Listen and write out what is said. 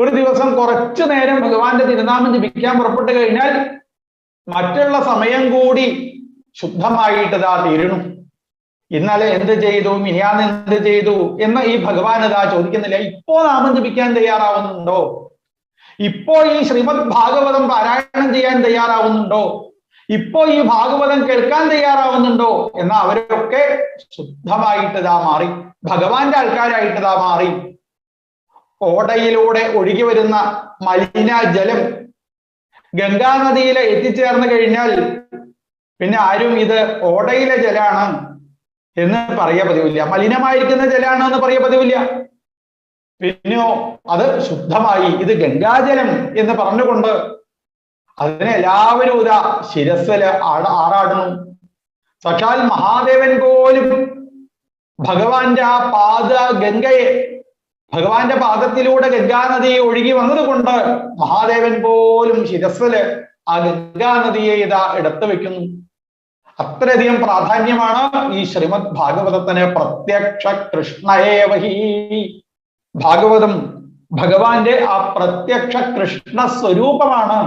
ഒരു ദിവസം കുറച്ചു നേരം ഭഗവാന്റെ തിരുനാമം ജപിക്കാൻ പുറപ്പെട്ടു കഴിഞ്ഞാൽ മറ്റുള്ള സമയം കൂടി ശുദ്ധമായിട്ട് ഇതാ തീരണു. ഇന്നലെ എന്ത് ചെയ്തു മിനിയാന്ന് എന്ത് ചെയ്തു എന്ന് ഈ ഭഗവാൻ ഇതാ ചോദിക്കുന്നില്ല ഇപ്പോ നാമം ജപിക്കാൻ തയ്യാറാവുന്നുണ്ടോ? ഇപ്പോ ഈ ശ്രീമദ് ഭാഗവതം പാരായണം ചെയ്യാൻ തയ്യാറാവുന്നുണ്ടോ? ഇപ്പോ ഈ ഭാഗവതം കേൾക്കാൻ തയ്യാറാവുന്നുണ്ടോ? എന്ന അവരൊക്കെ ശുദ്ധമായിട്ട് ഇതാ മാറി. ഭഗവാന്റെ ആൾക്കാരായിട്ട് ഇതാ മാറി. ഓടയിലൂടെ ഒഴുകി വരുന്ന മലിന ജലം ഗംഗാനദിയിൽ എത്തിച്ചേർന്ന് കഴിഞ്ഞാൽ പിന്നെ ആരും ഇത് ഓടയിലെ ജലാണ് എന്ന് പറയാ പതിവില്ല. മലിനമായിരിക്കുന്ന ജലാണ് എന്ന് പറയാ പതിവില്ല. പിന്നെയോ അത് ശുദ്ധമായി ഇത് ഗംഗാജലം എന്ന് പറഞ്ഞുകൊണ്ട് അതിനെ എല്ലാവരും ഇതാ ശിരസ്സിൽ ആട ആറാടുന്നു സഖാൽ മഹാദേവൻ പോലും ഭഗവാന്റെ ആ പാത ഗംഗയെ ഭഗവാന്റെ പാദത്തിലൂടെ ഗംഗാനദി ഒഴുകി വന്നതുകൊണ്ട് മഹാദേവൻ പോലും ശിരസ്സിൽ ആ ഗംഗാനദിയെ ഇതാ എടുത്തു വെക്കുന്നു. അത്രയധികം പ്രാധാന്യമാണ് ഈ ശ്രീമദ് ഭാഗവതത്തിന് പ്രത്യക്ഷ കൃഷ്ണയേവഹി ഭാഗവതം ഭഗവാന്റെ ആ പ്രത്യക്ഷ കൃഷ്ണ സ്വരൂപമാണ്.